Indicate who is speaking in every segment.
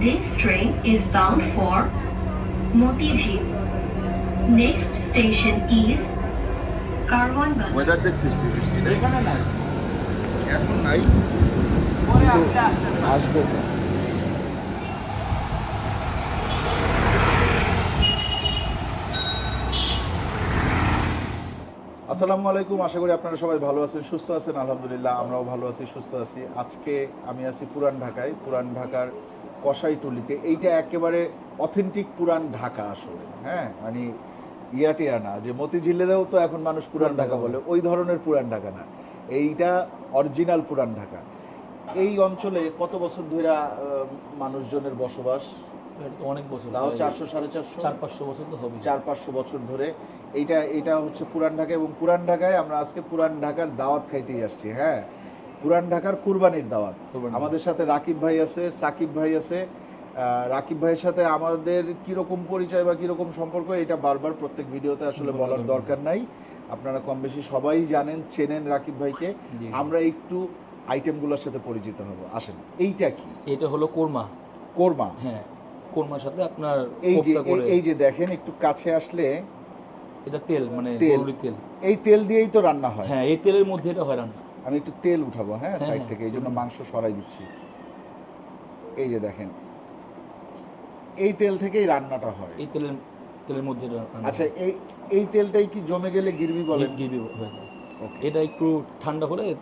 Speaker 1: This train is bound for Motijil. Next station is Karwan Bazar.
Speaker 2: Weather দেখছিস তুই বৃষ্টি নেই
Speaker 3: এখানে নাই
Speaker 2: এখন নাই
Speaker 3: আসবে
Speaker 2: আসসালামু আলাইকুম আশা করি আপনারা সবাই ভালো আছেন সুস্থ আছেন আলহামদুলিল্লাহ আমরাও ভালো আছি সুস্থ আছি। আজকে আমি আছি পুরান ঢাকায়। পুরান ঢাকার কসাইটুলিতে এইটা একেবারে অথেন্টিক পুরান ঢাকা আসলে হ্যাঁ? মানে ইয়াটিয়া না যে মতিঝিলেরও তো এখন মানুষ পুরান ঢাকা বলে ওই ধরনের পুরান ঢাকা না এইটা অরিজিনাল পুরান ঢাকা। এই অঞ্চলে কত বছর ধরে মানুষজনের বসবাস?
Speaker 4: অনেক বছর
Speaker 2: তাও চারশো সাড়ে চারশো?
Speaker 4: চার পাঁচশো বছর তো হবে
Speaker 2: চার পাঁচশো বছর ধরে এইটা এটা হচ্ছে পুরান ঢাকা এবং পুরান ঢাকায় আমরা আজকে পুরান ঢাকার দাওয়াত খাইতেই আসছি হ্যাঁ? পুরান ঢাকার কুরবানির দাওয়াত। আমাদের সাথে রাকিব ভাই আছে সাকিব ভাই আছে। রাকিব ভাইয়ের সাথে আমাদের কীরকম পরিচয় বা কীরকম সম্পর্ক এটা বারবার প্রত্যেক ভিডিওতে আসলে
Speaker 4: বলার দরকার
Speaker 2: নাই। আপনারা কম বেশি সবাই জানেন চেনেন রাকিব ভাইকে। আমরা একটু আইটেমগুলোর সাথে পরিচিত হব। আসেন এইটা কি?
Speaker 4: এটা হলো কোরমা।
Speaker 2: কোরমা?
Speaker 4: হ্যাঁ কোরমার সাথে আপনার
Speaker 2: এই যে এই- এই যে দেখেন একটু কাছে আসলে
Speaker 4: এটা তেল মানে
Speaker 2: তেল।
Speaker 4: তেল।
Speaker 2: এই তেল দিয়েই তো রান্না হয়।
Speaker 4: হ্যাঁ এই তেলের মধ্যে এটা হয় রান্না।
Speaker 2: আমি একটু তেল উঠাবো হ্যাঁ
Speaker 4: হ্যাঁ,
Speaker 2: সাইড
Speaker 4: হ্যাঁ।
Speaker 2: থেকে এই জন্য মাংস সরাই দিচ্ছি। এই যে দেখেন এই তেল থেকেই রান্নাটা হয়।
Speaker 4: এই তেলের তেলের মধ্যে
Speaker 2: আচ্ছা এই এই তেলটাই কি জমে গেলে গিরবি বলেন
Speaker 4: গি- গিরবি হয়ে যায়. এটা একটু ঠান্ডা হলে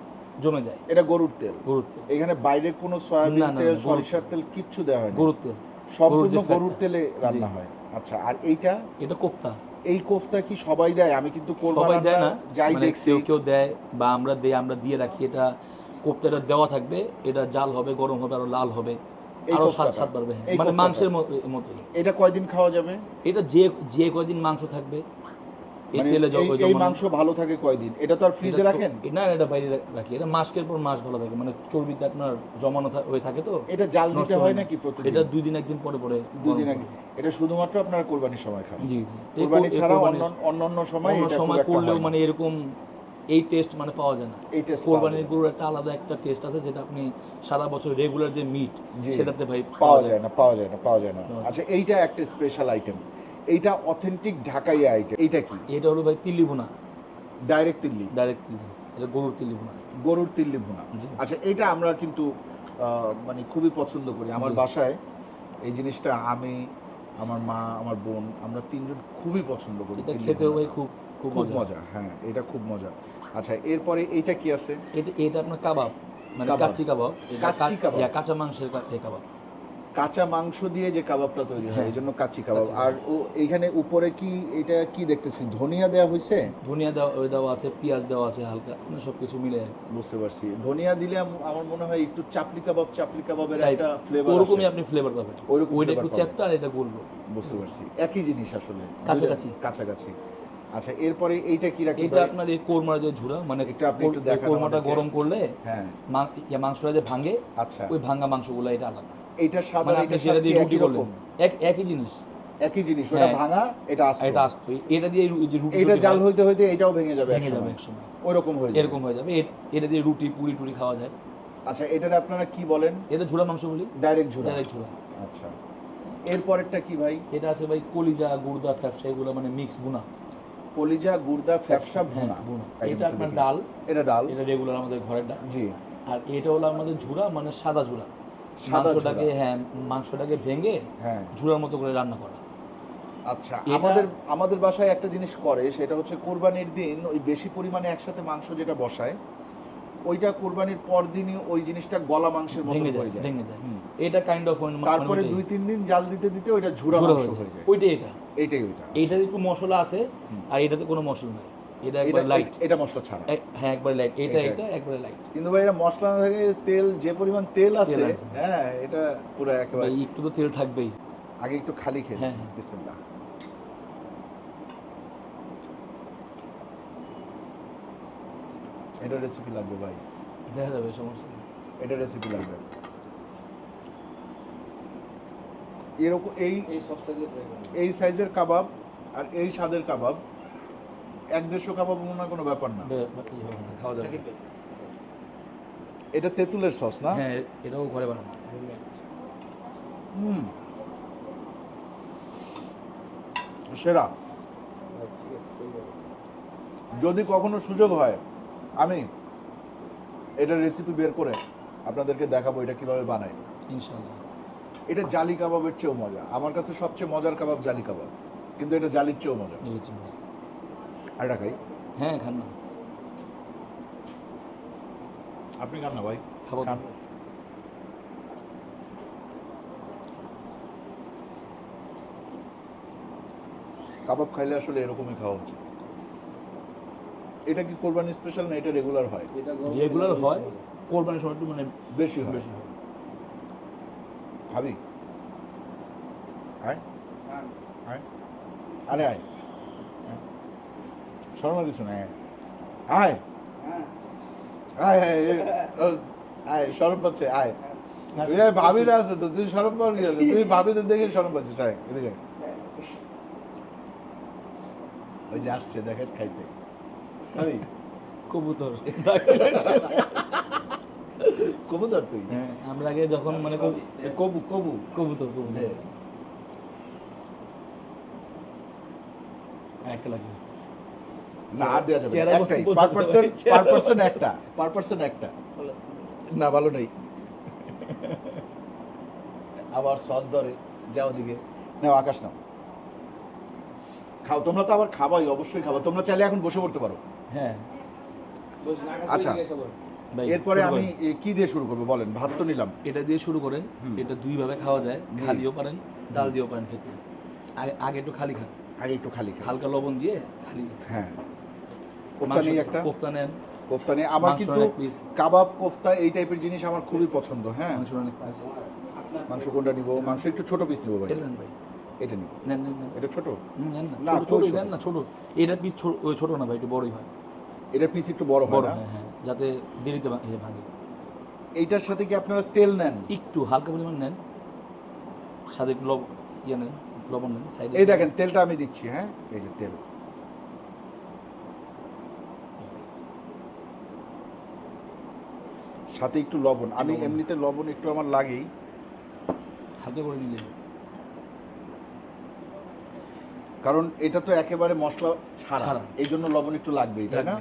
Speaker 4: জমে যায়।
Speaker 2: এটা গরুর তেল।
Speaker 4: গরুর তেল।
Speaker 2: এখানে বাইরে কোনো সয়াবিন তেল সরিষার তেল। কিচ্ছু দেওয়া হয় না
Speaker 4: গরুর তেল।
Speaker 2: সম্পূর্ণ
Speaker 4: গরুর।
Speaker 2: তেলে রান্না হয়। আচ্ছা আর এইটা?
Speaker 4: এটা কোপ্তা।
Speaker 2: এই কোফতা কি সবাই দেয়? আমি কিন্তু
Speaker 4: সবাই দেয় না।
Speaker 2: যাই
Speaker 4: মানে
Speaker 2: দেখছি।
Speaker 4: কেউ কেউ দেয় বা আমরা দেই আমরা দিয়ে রাখি। এটা কোফটাটা দেওয়া থাকবে। এটা জাল হবে গরম হবে আরও লাল হবে। আরও স্বাদ? স্বাদ বাড়বে হ্যাঁ। মানে মাংসের মতো মতোই।
Speaker 2: এটা কয়দিন খাওয়া যাবে?
Speaker 4: এটা যে যে কয়দিন মাংস থাকবে এই
Speaker 2: মানে
Speaker 4: তেলে
Speaker 2: এই-
Speaker 4: জমানো-
Speaker 2: মাংস ভালো থাকে কয়দিন? এটা তো আর ফ্রিজে রাখেন?
Speaker 4: না এটা বাইরে রাখি। এটা মাসকের পর মাস ভালো থাকে। মানে চর্বিতে আপনার জমানো হয়ে থাকে তো।
Speaker 2: এটা জাল দিতে
Speaker 4: হয়
Speaker 2: নাকি প্রতিদিন?
Speaker 4: এটা দুই দিন একদিন পরে পরে
Speaker 2: দুই দিন আগে। এটা শুধুমাত্র আপনারা কোরবানির সময় খান
Speaker 4: জি জি।
Speaker 2: কোরবানি ছাড়া অন্য অন্য সময়
Speaker 4: অন্য সময় করলেও মানে এরকম এই টেস্ট মানে পাওয়া যায় না।
Speaker 2: এই টেস্ট
Speaker 4: কোরবানির গরুর একটা আলাদা একটা টেস্ট আছে যেটা আপনি সারা বছর রেগুলার যে মিট সেটাতে ভাই
Speaker 2: পাওয়া যায়। না পাওয়া যায় না পাওয়া যায় না। আচ্ছা এইটা একটা স্পেশাল আইটেম এইটা অথেন্টিক ঢাকাই আইটেম। এইটা কি?
Speaker 4: এটা হলো ভাই তিল্লি ভুনা।
Speaker 2: ডাইরেক্ট তিল্লি?
Speaker 4: ডাইরেক্ট তিল্লি। এটা গরুর তিল্লি ভুনা।
Speaker 2: গরুর তিল্লি ভুনা। আচ্ছা এইটা আমরা কিন্তু মানে খুবই পছন্দ করি। আমার বাসায় এই জিনিসটা আমি আমার মা আমার বোন আমরা তিনজন খুবই পছন্দ করি
Speaker 4: এটা খেতেও ভাই খুব খুব মজা।
Speaker 2: হ্যাঁ এটা খুব মজা। আচ্ছা এরপরে এইটা কি আছে?
Speaker 4: এটা এটা আপনার কাবাব মানে। কাচ্চি কাবাব। এটা
Speaker 2: কাচ্চি কাবাব।
Speaker 4: কাঁচা মাংসের কাবাব।
Speaker 2: কাঁচা মাংস দিয়ে যে কাবাবটা তৈরি হয়
Speaker 4: হ্যাঁ।
Speaker 2: এই জন্য কাচ্চি কাবাব। আর ও এইখানে উপরে কি এটা কি দেখতেছি? ধনিয়া দেওয়া হয়েছে
Speaker 4: ধনিয়া দেওয়া ওই দেওয়া আছে পেঁয়াজ দেওয়া আছে হালকা মানে সব কিছু মিলে।
Speaker 2: বুঝতে পারছি। ধনিয়া দিলে আমার মনে হয় একটু চাপলি কাবাব চাপলি কাবাবের একটা ফ্লেভার
Speaker 4: ওরকমই আপনি ফ্লেভার পাবেন। ওইটা একটু। চ্যাপ্টা আর এটা গোলগোল।
Speaker 2: বুঝতে পারছি। একই জিনিস আসলে।
Speaker 4: কাছাকাছি।
Speaker 2: কাছাকাছি আচ্ছা এরপরে এইটা কি রাখি
Speaker 4: এটা আপনার এই কোরমার যে ঝুরা মানে
Speaker 2: একটু আপনি একটু
Speaker 4: কোরমাটা গরম করলে
Speaker 2: হ্যাঁ।
Speaker 4: মাংসটা যে ভাঙে
Speaker 2: আচ্ছা।
Speaker 4: ওই ভাঙা মাংসগুলো এটা আলাদা।
Speaker 2: এইটার স্বাদ
Speaker 4: মানে যেটা
Speaker 2: স্বাদ
Speaker 4: দিয়ে রুটি করলেন এক একই জিনিস।
Speaker 2: একই জিনিস ওটা
Speaker 4: হ্যাঁ।
Speaker 2: ভাঙা এটা আস্ত।
Speaker 4: এটা আসতো। এটা দিয়ে রুটি
Speaker 2: এইটা
Speaker 4: টুটি
Speaker 2: জাল হইতে হইতে এটাও ভেঙে যাবে
Speaker 4: ভেঙে যাবে
Speaker 2: একসময়।
Speaker 4: এক সময়
Speaker 2: ওইরকম হয়ে যাবে।
Speaker 4: এরকম হয়ে যাবে। এটা দিয়ে রুটি পুরি টুরি খাওয়া যায়।
Speaker 2: আচ্ছা এটার আপনারা কি বলেন?
Speaker 4: এটা ঝুরা মাংস বলি?
Speaker 2: ডাইরেক্ট ঝুরা
Speaker 4: ডাইরেক্ট ঝুরা
Speaker 2: আচ্ছা। এরপরেরটা কি ভাই?
Speaker 4: এটা আছে ভাই কলিজা গুর্দা ফ্যাপসা এগুলো মানে মিক্স বুনা
Speaker 2: কলিজা গুর্দা ফ্যাপসা
Speaker 4: হ্যাঁ
Speaker 2: ভুনা।
Speaker 4: এটা আপনার ডাল।
Speaker 2: এটা ডাল।
Speaker 4: এটা রেগুলার আমাদের ঘরের ডাল।
Speaker 2: জি।
Speaker 4: আর এটা হলো আমাদের ঝুরা মানে সাদা
Speaker 2: সাদা
Speaker 4: মাংসটাকে হ্যাঁ মাংসটাকে ভেঙে
Speaker 2: হ্যাঁ।
Speaker 4: ঝুরার মতো করে রান্না করা।
Speaker 2: আচ্ছা আমাদের আমাদের বাসায় একটা জিনিস করে সেটা হচ্ছে কোরবানির দিন ওই বেশি পরিমাণে একসাথে মাংস যেটা বসায় ওইটা কোরবানির পর দিনই ওই জিনিসটা গলা মাংসের মতো
Speaker 4: ভেঙে যায়
Speaker 2: হয়ে যায়
Speaker 4: ভেঙে যায়। এটা কাইন্ড অফ
Speaker 2: তারপরে দুই তিন দিন জাল দিতে দিতে ওইটা ঝুরা মাংস
Speaker 4: হয়ে যায়। ওইটা এটা।
Speaker 2: এইটাই ওইটা।
Speaker 4: এইটাতে একটু মশলা আছে আর এটাতে কোনো মশলা নাই। এটা একবার লাইট
Speaker 2: এটা মশলা ছাড়া।
Speaker 4: হ্যাঁ একবার লাইট এটা
Speaker 2: এটা-
Speaker 4: একবারে লাইট
Speaker 2: কিন্তু ভাই এটা মশলা না থাকে তেল যে পরিমাণ তেল আছে হ্যাঁ এটা পুরো একেবারে
Speaker 4: একটু তো তেল থাকবেই।
Speaker 2: আগে একটু খালি খেয়ে
Speaker 4: হ্যাঁ, হ্যাঁ।
Speaker 2: বিসমিল্লাহ। এটা রেসিপি লাগবে ভাই।
Speaker 4: দেখা যাবে সমস্যা
Speaker 2: এটা রেসিপি লাগবে। এরকম এই
Speaker 3: এই সসটা দিয়ে
Speaker 2: এই সাইজের কাবাব আর এই স্বাদের কাবাব এক দেড়শো কাবাব মনে কোনো ব্যাপার না।
Speaker 4: না, খাওয়া যাবে।
Speaker 2: এটা তেঁতুলের সস না?
Speaker 4: হ্যাঁ এটাও ঘরে বানানো।
Speaker 2: হুম। সেরা।
Speaker 3: আছে
Speaker 2: যদি কখনো সুযোগ হয় আমি এটার রেসিপি বের করে আপনাদেরকে দেখাবো এটা কীভাবে বানাই
Speaker 4: ইনশাল্লাহ
Speaker 2: এটা জালি কাবাবের চেয়েও মজা। আমার কাছে সবচেয়ে মজার কাবাব জালি কাবাব। কিন্তু এটা জালির চেয়েও মজা। আর এটা খাই।
Speaker 4: হ্যাঁ খান না।
Speaker 2: আপনি খান না ভাই?
Speaker 4: খাব।
Speaker 2: খান। কাবাব খাইলে আসলে এরকমই খাওয়া উচিত। এটা কি কোরবানি স্পেশাল না এটা রেগুলার হয়?
Speaker 3: এটা
Speaker 4: রেগুলার হয় কোরবানির সময় একটু মানে
Speaker 2: বেশি হয়।
Speaker 4: বেশি হয়।
Speaker 2: খাবি? আয়। আয়। আরে আয়। শর্মা কিছু নাই আয়। আয় আয় সরব পাচ্ছে আয়। ভাবিরা আছে তো তুই সরব পাওয়ার কি আছে? তুই ভাবিদের দেখে সরব পাচ্ছিস আয় এদিকে ওই যে আসছে দেখেন খাইতে। খাবি
Speaker 4: কবুতর।
Speaker 2: কবুতর তুই?
Speaker 4: হ্যাঁ আমরা আগে যখন মানে কবু-
Speaker 2: কবু কবু।
Speaker 4: কবুতর কবুতর।
Speaker 2: দে।
Speaker 4: একটা লাগবে
Speaker 2: না আর দেওয়া যাবে একটাই পার পার্সন পার পার্সন একটা। পার পার্সন একটা। না ভালো নেই। আবার সস ধরে যাও দিকে নাও আকাশ নাও। খাও তোমরা তো আবার খাবাই অবশ্যই খাবা তোমরা চাইলে এখন বসে পড়তে পারো।
Speaker 4: হ্যাঁ।
Speaker 2: আচ্ছা। এরপরে আমি কি দিয়ে শুরু করব বলেন? ভাত তো নিলাম।
Speaker 4: এটা দিয়ে শুরু করেন। এটা দুই ভাবে খাওয়া যায়। খালিও পারেন ডাল দিয়েও পারেন খেতে। আগে আগে একটু খালি খান।
Speaker 2: আগে একটু খালি
Speaker 4: হালকা লবণ দিয়ে খালি।
Speaker 2: হ্যাঁ। কোফতা নেই একটা?
Speaker 4: কোফতা নেন
Speaker 2: কোফতা নেই আমার কিন্তু কাবাব কোফতা এই টাইপের জিনিস আমার খুবই পছন্দ হ্যাঁ।
Speaker 4: মাংস নেন এক
Speaker 2: মাংস কোনটা নিব? মাংস একটু ছোট পিস নিবো ভাই।
Speaker 4: এটা ভাই।
Speaker 2: এটা নিই
Speaker 4: নেন নেন
Speaker 2: এটা ছোট?
Speaker 4: নেন না।
Speaker 2: না,
Speaker 4: ছোট। নেন না ছোট। এটা পিস ছোট না ভাই একটু বড়ই হয়।
Speaker 2: এটার পিস একটু বড় হয় না?
Speaker 4: হ্যাঁ যাতে দেরিতে ইয়ে ভাঙে।
Speaker 2: এইটার সাথে কি আপনারা তেল নেন?
Speaker 4: একটু হালকা পরিমাণ নেন। সাথে একটু লব ইয়ে নেন লবণ নেন সাইডে
Speaker 2: এই দেখেন তেলটা আমি দিচ্ছি হ্যাঁ? এই যে তেল। সাথে একটু লবণ। আমি এমনিতে লবণ একটু আমার লাগেই।
Speaker 4: হালকা করে নিলে।
Speaker 2: কারণ এটা তো একেবারে মশলা ছাড়া। এই জন্য লবণ একটু লাগবেই তাই না।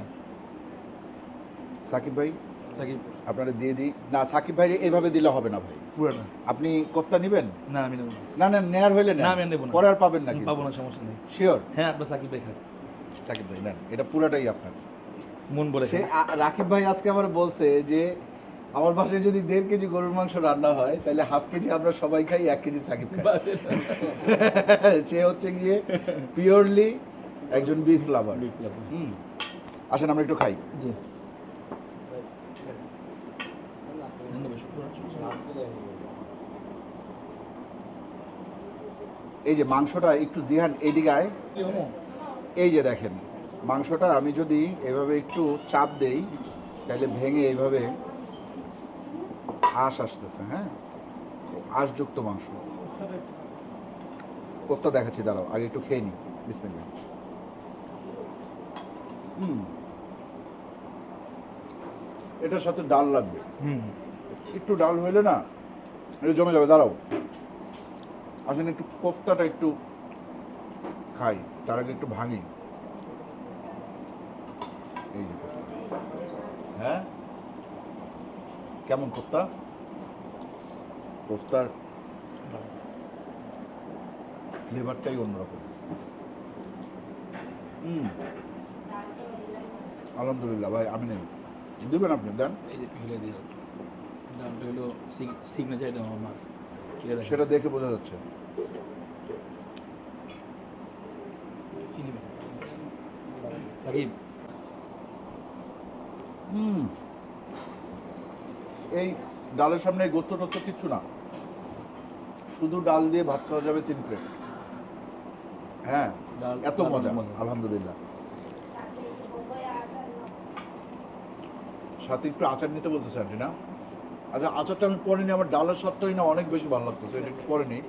Speaker 2: সাকিব ভাই?
Speaker 4: সাকিব।
Speaker 2: আপনারা দিয়ে দিই। না সাকিব ভাই এইভাবে দিলে হবে না ভাই।
Speaker 4: পুরোটা।
Speaker 2: আপনি কোফতা নেবেন?
Speaker 4: না আমি নেব না।
Speaker 2: না নেয়ার হইলে
Speaker 4: না, আমি নেব না।
Speaker 2: পরে আর পাবেন না
Speaker 4: পাবো না সমস্যা নেই।
Speaker 2: শিওর
Speaker 4: হ্যাঁ আপনার সাকিব ভাই খান
Speaker 2: সাকিব ভাই নেন। এটা পুরাটাই আপনার।
Speaker 4: মন বলে
Speaker 2: সে রাকিব ভাই আজকে আবার বলছে যে আমার বাসায় যদি দেড় কেজি গরুর মাংস রান্না হয় তাহলে হাফ কেজি আমরা সবাই খাই এক কেজি সাকিব খাই। সে হচ্ছে গিয়ে পিওরলি একজন বিফ লাভার হুম। আসেন আমরা একটু খাই।
Speaker 4: জি।
Speaker 2: এই যে মাংসটা একটু জিহান এইদিকে আয়। এই যে দেখেন মাংসটা আমি যদি এভাবে একটু চাপ দেই তাহলে ভেঙে এইভাবে আঁশ আসতেছে হ্যাঁ? আঁশযুক্ত মাংস। কোফতা দেখাচ্ছি দাঁড়াও আগে একটু খেয়ে নিই বিসমিল্লা হুম। এটার সাথে ডাল লাগবে।
Speaker 4: হুম।
Speaker 2: একটু ডাল হইলে না এটা জমে যাবে দাঁড়াও। আসলে একটু কোফতাটা একটু খাই তার আগে একটু ভাঙি। এই হ্যাঁ? কেমন কোফতা? কোফতার ফ্লেভারটাই অন্যরকম। হুম। আলহামদুলিল্লাহ ভাই আমি নেই দিবেন আপনি দেন।
Speaker 4: এই যে পিহলে দিয়ে ডালটা হলো সিগনেচার এটা আমার। ঠিক আছে?
Speaker 2: সেটা দেখে বোঝা যাচ্ছে।
Speaker 4: সাকিব।
Speaker 2: হুম। এই ডালের সামনে গোস্ত টোস্ত কিচ্ছু না। শুধু ডাল দিয়ে ভাত খাওয়া যাবে তিন প্লেট। হ্যাঁ এত মজা। আলহামদুলিল্লাহ। সাথে একটু আচার নিতে বলতেছে আন্টি না? আচ্ছা আচারটা আমি পরে নিই আমার ডালের স্বাদটাই না অনেক বেশি ভালো লাগতেছে এটা একটু পরে নিই।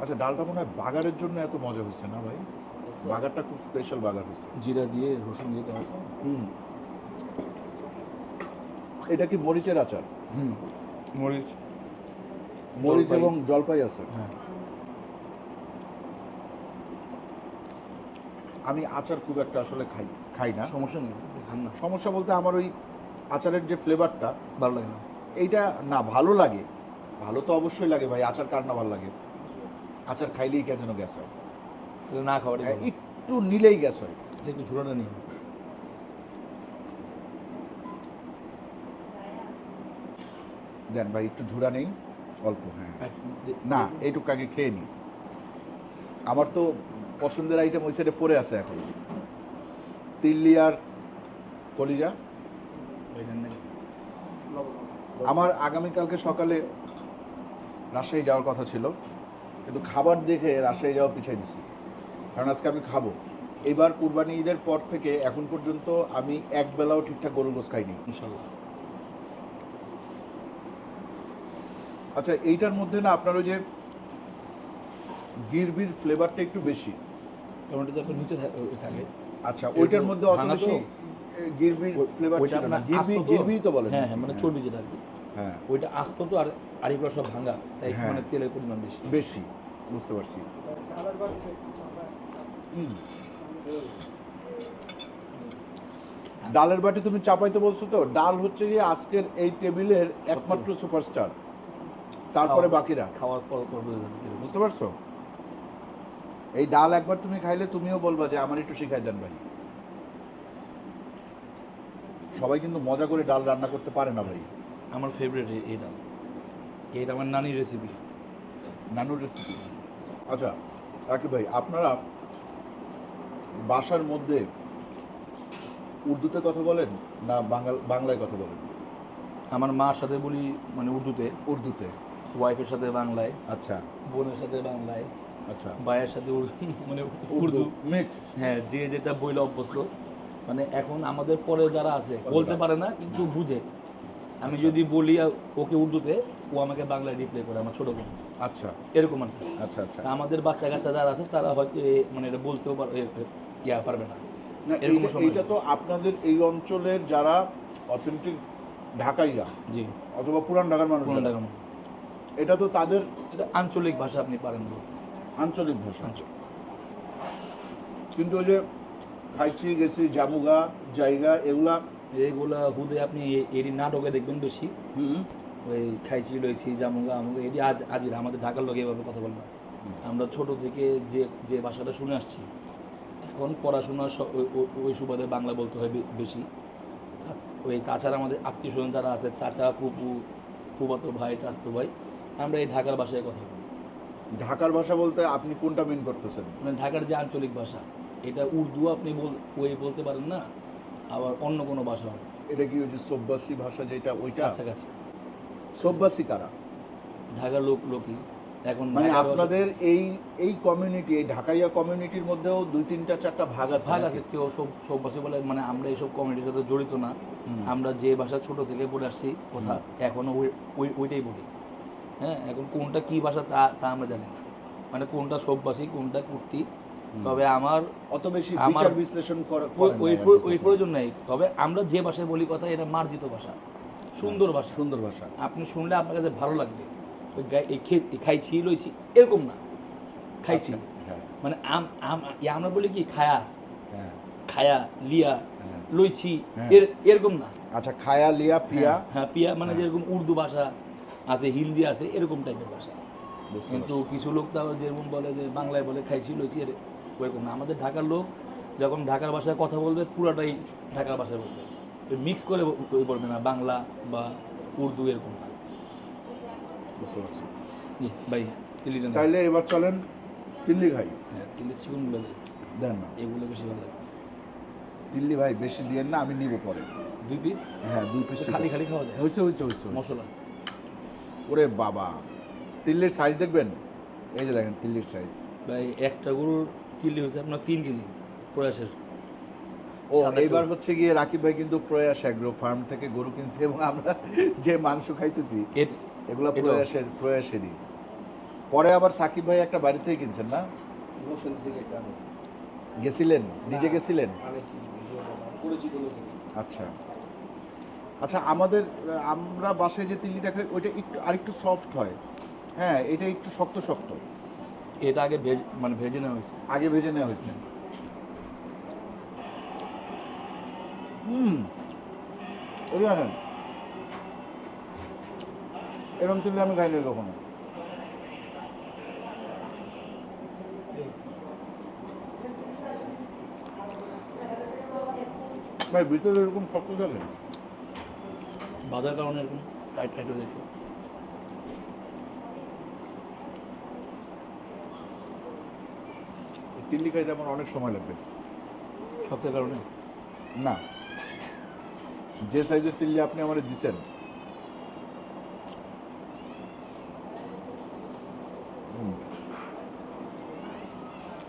Speaker 2: আচ্ছা ডালটা মনে হয় বাগারের জন্য এত মজা হচ্ছে না ভাই? বাগারটা খুব স্পেশাল বাগার হচ্ছে
Speaker 4: জিরা দিয়ে রসুন দিয়ে দেওয়া
Speaker 2: হুম। এটা কি মরিচের আচার?
Speaker 4: হুম। মরিচ।
Speaker 2: মরিচ এবং জলপাই আছে।
Speaker 4: হ্যাঁ।
Speaker 2: আমি আচার খুব একটা আসলে খাই খাই না।
Speaker 4: সমস্যা নেই খান না।
Speaker 2: সমস্যা বলতে আমার ওই আচারের যে ফ্লেভারটা
Speaker 4: ভালো লাগে না।
Speaker 2: এইটা না ভালো লাগে। ভালো তো অবশ্যই লাগে ভাই আচার কার না ভালো লাগে? আচার খাইলেই কেন যেন গ্যাস হয়?
Speaker 4: না খাওয়ারই
Speaker 2: হ্যাঁ। একটু নিলেই গ্যাস হয়।
Speaker 4: আচ্ছা, একটু ঝুড়োটা নিয়ে
Speaker 2: দেন ভাই একটু ঝুড়া নেই অল্প হ্যাঁ। না এইটুকু আগে খেয়ে নি। আমার তো পছন্দের আইটেম ওই সাইডে পড়ে আছে এখন। তিল্লি আর কলিজা। আমার আগামীকালকে সকালে রাজশাহী যাওয়ার কথা ছিল কিন্তু খাবার দেখে রাজশাহী যাওয়া পিছাই দিছি। কারণ আজকে আমি খাব। এবার কুরবানি ঈদের পর থেকে এখন পর্যন্ত আমি এক বেলাও ঠিকঠাক গরুর গোস খাইনি।
Speaker 4: ইনশাল্লাহ।
Speaker 2: আচ্ছা এইটার মধ্যে না আপনার ওই যে গিরবির ফ্লেভারটা একটু বেশি।
Speaker 4: টমেটো তো নিচে থাকে।
Speaker 2: আচ্ছা ওইটার মধ্যে অত বেশি গিরবির ফ্লেভার
Speaker 4: ওইটা
Speaker 2: ছিল না গিরবি
Speaker 4: তো?
Speaker 2: গিরবি তো বলেন।
Speaker 4: হ্যাঁ হ্যাঁ মানে চর্বি যেটা আর কি।
Speaker 2: হ্যাঁ।
Speaker 4: ওইটা আস্ত তো আর আর এগুলো সব ভাঙা তাই
Speaker 2: হ্যাঁ।
Speaker 4: মানে তেলের পরিমাণ বেশি।
Speaker 2: বেশি বুঝতে পারছি। হুম। ডালের বাটি তুমি চাপাইতে বলছো তো? ডাল হচ্ছে গিয়ে আজকের এই টেবিলের একমাত্র সুপারস্টার তারপরে বাকিরা?
Speaker 4: খাওয়ার পর
Speaker 2: বুঝতে পারছ? এই ডাল একবার তুমি খাইলে তুমিও বলবা যে আমার একটু শিখাই দেন ভাই। সবাই কিন্তু মজা করে ডাল রান্না করতে পারে না ভাই।
Speaker 4: আমার ফেভারিট এইটা এইটা আমার নানির রেসিপি
Speaker 2: নানুর রেসিপি আচ্ছা রাকিব ভাই আপনারা বাসার মধ্যে উর্দুতে কথা বলেন না বাঙাল বাংলায় কথা বলেন?
Speaker 4: আমার মার সাথে বলি মানে উর্দুতে।
Speaker 2: উর্দুতে।
Speaker 4: ওয়াইফের সাথে বাংলায়
Speaker 2: আচ্ছা।
Speaker 4: বোনের সাথে বাংলায়
Speaker 2: আচ্ছা।
Speaker 4: ভাইয়ের সাথে মানে উর্দু
Speaker 2: মিক্স
Speaker 4: হ্যাঁ যে যেটা বইলে অভ্যস্ত। মানে এখন আমাদের পরে যারা আছে বলতে পারে না কিন্তু বুঝে। আমি যদি বলি ওকে উর্দুতে ও আমাকে বাংলায় রিপ্লাই করে আমার ছোট বোন।
Speaker 2: আচ্ছা।
Speaker 4: এরকম আর
Speaker 2: আচ্ছা আচ্ছা।
Speaker 4: আমাদের বাচ্চা কাচ্চা যারা আছে তারা হয়তো মানে এটা বলতেও পার ইয়া পারবে না। এরকম
Speaker 2: তো আপনাদের এই অঞ্চলের যারা অথেন্টিক ঢাকাইয়া
Speaker 4: জি।
Speaker 2: অথবা পুরান ঢাকার মানুষ
Speaker 4: কোনো
Speaker 2: যারা,
Speaker 4: টাকা না।
Speaker 2: এটা তো তাদের
Speaker 4: এটা আঞ্চলিক ভাষা আপনি পারেন বলতে
Speaker 2: আঞ্চলিক ভাষা। কিন্তু ওই যে খাইছি গেছি জামুগা জায়গা এগুলা
Speaker 4: এগুলা হুদে আপনি এ- এরই নাটকে দেখবেন বেশি। ওই খাইছি লইছি জামুগা আমুগা এটি আজ আজির আমাদের ঢাকার লোক এভাবে কথা বলে না। আমরা ছোট থেকে যে যে ভাষাটা শুনে আসছি এখন পড়াশোনা ওই- সুবাদে বাংলা বলতে হয় বেশি। ওই তাছাড়া আমাদের আত্মীয় স্বজন যারা আছে চাচা ফুপু ফুবাতো ভাই চাচতো ভাই আমরা এই ঢাকার ভাষায় কথা বলি।
Speaker 2: ঢাকার ভাষা বলতে আপনি কোনটা মিন করতেছেন?
Speaker 4: মানে ঢাকার যে আঞ্চলিক ভাষা এটা উর্দু আপনি বল ওই বলতে পারেন না আবার অন্য কোনো ভাষা
Speaker 2: এটা কি ওই যে সব্বাসী ভাষা যেটা ওইটা?
Speaker 4: কাছাকাছি।
Speaker 2: সব্বাসী কারা?
Speaker 4: ঢাকার লোক লোকই। এখন
Speaker 2: মানে আপনাদের এই এই কমিউনিটি এই ঢাকাইয়া কমিউনিটির মধ্যেও দুই তিনটা চারটা ভাগ আছে
Speaker 4: ভাগ আছে কেউ সব সব ভাষা বলে মানে আমরা এইসব কমিটির সাথে জড়িত না। আমরা যে ভাষা ছোট থেকে পড়ে আসছি কথা এখনও ওই- ওইটাই বলি। হ্যাঁ এখন কোনটা কি ভাষা তা তা আমরা জানি না। মানে কোনটা সববাসী কোনটা কুর্তি তবে আমার
Speaker 2: অত বেশি
Speaker 4: আমার-
Speaker 2: বিচার বিশ্লেষণ
Speaker 4: ওই ওই প্রয়োজন নেই। তবে আমরা যে ভাষায় বলি কথা এটা মার্জিত ভাষা। সুন্দর ভাষা।
Speaker 2: সুন্দর ভাষা।
Speaker 4: আপনি শুনলে আপনার কাছে ভালো লাগবে। ওই খাইছি লইছি এরকম না। খাইছি
Speaker 2: আচ্ছা, হ্যাঁ।
Speaker 4: মানে আম আম আমরা বলি কি খায়া।
Speaker 2: হ্যাঁ।
Speaker 4: খায়া লিয়া
Speaker 2: হ্যাঁ।
Speaker 4: লইছি
Speaker 2: হ্যাঁ।
Speaker 4: এর এরকম না।
Speaker 2: আচ্ছা খায়া লিয়া পিয়া।
Speaker 4: হ্যাঁ, হ্যাঁ পিয়া মানে যেরকম উর্দু ভাষা। আছে হিন্দি আছে এরকম টাইপের ভাষা। কিন্তু কিছু লোক তো যেরকম বলে যে বাংলায় বলে খাইছি লইছি এর ওরকম না। আমাদের ঢাকার লোক যখন ঢাকার ভাষায় কথা বলবে পুরাটাই ঢাকার ভাষায় বলবে। মিক্স করে ওই বলবে না বাংলা বা উর্দু এরকম না।
Speaker 2: বুঝতে পারছি।
Speaker 4: ভাই তিল্লিটা
Speaker 2: তাইলে এবার চলেন দিল্লি ভাই।
Speaker 4: হ্যাঁ তিল্লি চিকনগুলো দেয়
Speaker 2: দেন না।
Speaker 4: এগুলো বেশি ভালো লাগে।
Speaker 2: দিল্লি ভাই বেশি দিয়েন না আমি নিব পরে।
Speaker 4: দুই পিস
Speaker 2: হ্যাঁ দুই পিস
Speaker 4: খালি খালি খাওয়া যায়।
Speaker 2: হয়েছে হয়েছে হয়েছে।
Speaker 4: মশলা?
Speaker 2: ওরে বাবা। তিল্লির সাইজ দেখবেন? এই যে দেখেন তিল্লির সাইজ
Speaker 4: ভাই একটা গরুর তিল্লি হয়েছে আপনার তিন কেজি প্রয়াসের।
Speaker 2: ও এইবার হচ্ছে গিয়ে রাকিব ভাই কিন্তু প্রয়াস অ্যাগ্রো ফার্ম থেকে গরু কিনছে এবং আমরা যে মাংস খাইতেছি এগুলো প্রয়াসের প্রয়াসেরই। পরে আবার সাকিব ভাই একটা বাড়ি থেকে কিনছেন না? গেছিলেন? নিজে গেছিলেন।
Speaker 3: পরিচিত লোকের
Speaker 2: আচ্ছা। আচ্ছা আমাদের আমরা বাসায় যে তিল্লিটা খাই ওইটা একটু আরেকটু সফট হয়। হ্যাঁ এটা একটু শক্ত শক্ত।
Speaker 4: এটা আগে ভেজ মানে ভেজে নেওয়া হয়েছে।
Speaker 2: আগে ভেজে নেওয়া হয়েছে। হুম। জানেন এরকম তিল্লি আমি খাইনি কখনো। ভাই ভিতরে এরকম শক্ত থাকে?
Speaker 4: বাজার কারণে এরকম টাইট টাইট হয়ে
Speaker 2: এই তিল্লি খাইতে আমার অনেক সময় লাগবে।
Speaker 4: শক্তের কারণে?
Speaker 2: না। যে সাইজের তিল্লি আপনি আমাদের দিছেন হুম।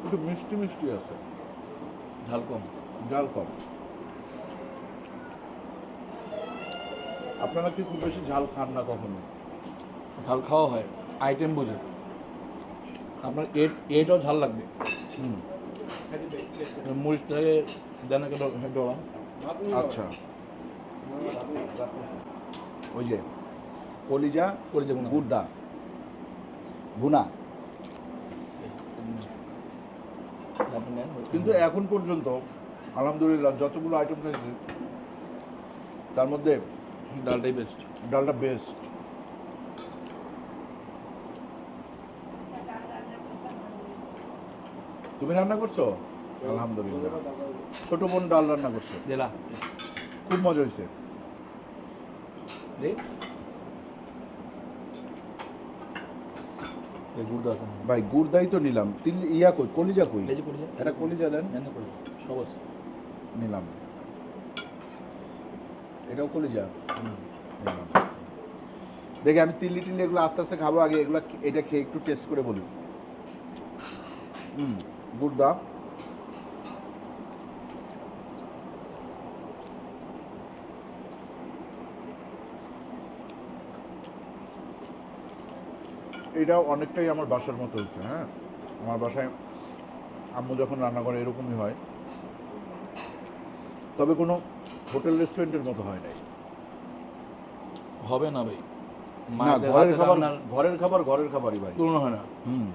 Speaker 2: একটু মিষ্টি মিষ্টি আছে।
Speaker 4: ঝাল কম।
Speaker 2: জাল কম। আপনারা কি খুব বেশি ঝাল খান না কখনো?
Speaker 4: ঝাল খাওয়া হয় আইটেম বুঝে। আপনার এট এটাও ঝাল লাগবে।
Speaker 2: হুম।
Speaker 4: মরিচটাকে দেন একটা ড- ডলা।
Speaker 2: আচ্ছা। ওই যে কলিজা
Speaker 4: দেবো না
Speaker 2: ভুনা। কিন্তু এখন পর্যন্ত আলহামদুলিল্লাহ যতগুলো আইটেম খাইছি তার মধ্যে
Speaker 4: ডালটাই বেস্ট
Speaker 2: ডালটা বেস্ট তুমি রান্না করছ? আলহামদুলিল্লাহ। ছোট বোন ডাল রান্না করছে।
Speaker 4: দিলা।
Speaker 2: খুব মজা হয়েছে। ভাই গুড়দাই তো নিলাম। তিল ইয়া কই? কলিজা কই? এটা কলিজা দেন।
Speaker 4: সব আছে।
Speaker 2: নিলাম। এটাও কলিজা দেখি আমি তিল্লি টিল্লি এগুলো আস্তে আস্তে খাব আগে, এগুলো এটা খেয়ে একটু টেস্ট করে বলি। হুম গুড়দা এটা অনেকটাই আমার বাসার মতো হচ্ছে হ্যাঁ? আমার বাসায় আম্মু যখন রান্না করে এরকমই হয়। তবে কোনো হোটেল রেস্টুরেন্টের মতো হয় নাই।
Speaker 4: হবে না ভাই।
Speaker 2: না ঘরের খাবার ঘরের খাবার ঘরের খাবারই ভাই।
Speaker 4: তুলনা হয় না।
Speaker 2: হুম।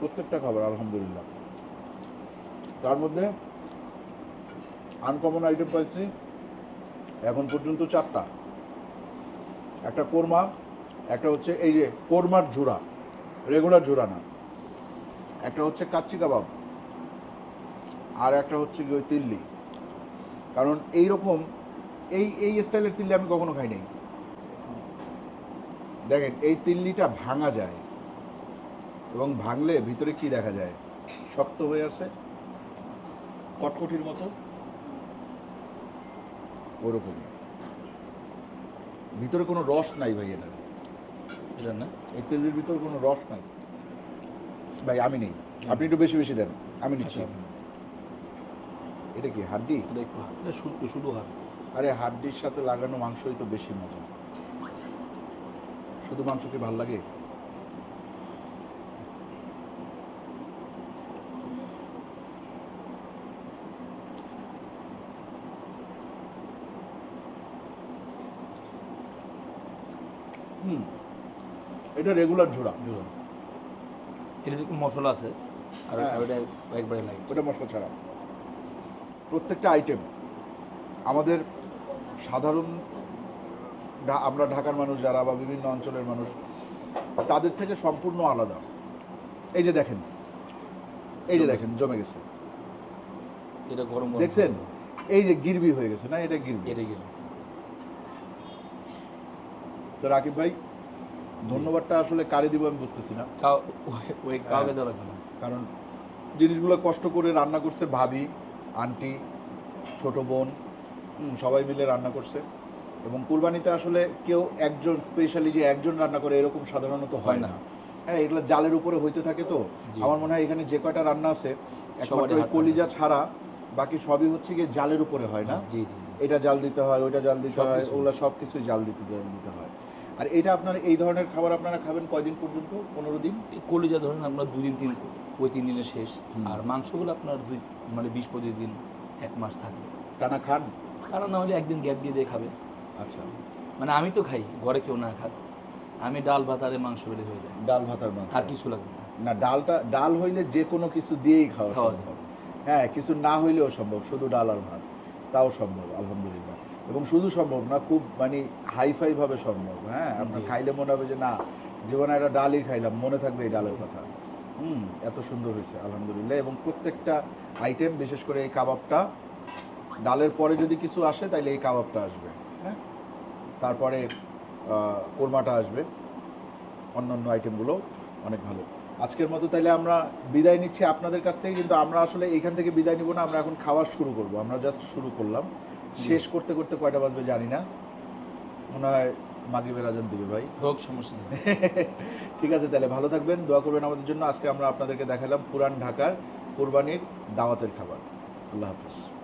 Speaker 2: প্রত্যেকটা খাবার আলহামদুলিল্লাহ। তার মধ্যে আনকমন আইটেম পাইছি এখন পর্যন্ত চারটা। একটা কোরমা একটা হচ্ছে এই যে কোরমার ঝুরা রেগুলার ঝুরা না। একটা হচ্ছে কাচ্চি কাবাব আর একটা হচ্ছে কি ওই তিল্লি। কারণ এই রকম এই এই স্টাইলের তিল্লি আমি কখনো খাই নাই। দেখেন এই তিল্লিটা ভাঙা যায় এবং ভাঙলে ভিতরে কি দেখা যায়? শক্ত হয়ে আছে কটকটির মতো ওরকমই। ভিতরে কোনো রস নাই ভাই এটার।
Speaker 4: এটা না?
Speaker 2: এই তিল্লির ভিতরে কোনো রস নাই। ভাই আমি নেই। আপনি একটু বেশি বেশি দেন। আমি নিচ্ছি।
Speaker 4: আচ্ছা,
Speaker 2: এটা কি হাড্ডি?
Speaker 4: শুধু হাত।
Speaker 2: আরে হাড্ডির সাথে লাগানো মাংসই তো বেশি মজা। শুধু মাংস কি ভালো লাগে? হুম। এটা রেগুলার ঝোড়া।
Speaker 4: জোড়া একটু মশলা আছে আর
Speaker 2: হ্যাঁ।
Speaker 4: একবারে লাইট
Speaker 2: ওটা মশলা ছাড়া। প্রত্যেকটা আইটেম আমাদের সাধারণ আমরা ঢাকার মানুষ যারা বা বিভিন্ন অঞ্চলের মানুষ তাদের থেকে সম্পূর্ণ আলাদা। এই যে দেখেন এই যে দেখেন জমে গেছে।
Speaker 4: এটা গরম
Speaker 2: দেখছেন? এই যে গিরবি হয়ে গেছে না? এটা গিরবি।
Speaker 4: এটা গেল
Speaker 2: তো রাকিব ভাই ধন্যবাদটা আসলে কারে দিব আমি বুঝতেছি না।
Speaker 4: কাউ ওই- ওই কাউকে দেওয়া লাগবে না।
Speaker 2: কারণ জিনিসগুলো কষ্ট করে রান্না করছে ভাবি আন্টি ছোট বোন সবাই মিলে রান্না করছে। এবং কুরবানিতে আসলে কেউ একজন স্পেশালি যে একজন রান্না করে এরকম সাধারণত হয় না। হ্যাঁ এগুলো জালের উপরে হইতে থাকে তো। আমার মনে হয় এখানে যে কয়টা রান্না আছে একমাত্র কলিজা ছাড়া বাকি সবই হচ্ছে গিয়ে জালের উপরে হয় না। এটা জাল দিতে হয় ওইটা জাল দিতে হয়। ওগুলো সব কিছুই জাল দিতে জাল দিতে হয়। আর এটা আপনার এই ধরনের খাবার আপনারা খাবেন কয়দিন পর্যন্ত? পনেরো দিন?
Speaker 4: এই কলিজা ধরেন আমরা দুদিন তিন ওই তিন দিনে শেষ। আর মাংসগুলো আপনার দুই মানে বিশ পঁচিশ দিন এক মাস থাকবে।
Speaker 2: টানা খান?
Speaker 4: কারণ না হলে একদিন গ্যাপ দিয়ে দিয়ে খাবে।
Speaker 2: আচ্ছা।
Speaker 4: মানে আমি তো খাই ঘরে কেউ না খাক। আমি ডাল ভাত আর মাংস বেড়ে হয়ে যায়।
Speaker 2: ডাল ভাতার মাংস।
Speaker 4: আর কিছু লাগবে না।
Speaker 2: ডালটা ডাল হইলে যে কোনো কিছু দিয়েই খাওয়া
Speaker 4: খাওয়া
Speaker 2: সম্ভব। হ্যাঁ কিছু না হইলেও সম্ভব শুধু ডাল আর ভাত। তাও সম্ভব আলহামদুলিল্লাহ। এবং শুধু সম্ভব না খুব মানে হাইফাই ভাবে সম্ভব হ্যাঁ? আপনার খাইলে মনে হবে যে না জীবনে একটা ডালই খাইলাম মনে থাকবে এই ডালের কথা। হুম এত সুন্দর হয়েছে আলহামদুলিল্লাহ। এবং প্রত্যেকটা আইটেম বিশেষ করে এই কাবাবটা ডালের পরে যদি কিছু আসে তাহলে এই কাবাবটা আসবে হ্যাঁ? তারপরে কোরমাটা আসবে অন্যান্য আইটেমগুলো অনেক ভালো। আজকের মতো তাইলে আমরা বিদায় নিচ্ছি আপনাদের কাছ থেকে কিন্তু আমরা আসলে এখান থেকে বিদায় নিব না আমরা এখন খাওয়া শুরু করব আমরা জাস্ট শুরু করলাম। শেষ করতে করতে কয়টা বাজবে জানি না। মনে হয় মাগরিবের আজান দিবে ভাই।
Speaker 4: হোক সমস্যা নেই।
Speaker 2: ঠিক আছে তাহলে ভালো থাকবেন দোয়া করবেন আমাদের জন্য। আজকে আমরা আপনাদেরকে দেখালাম পুরান ঢাকার কোরবানির দাওয়াতের খাবার। আল্লাহ হাফিজ।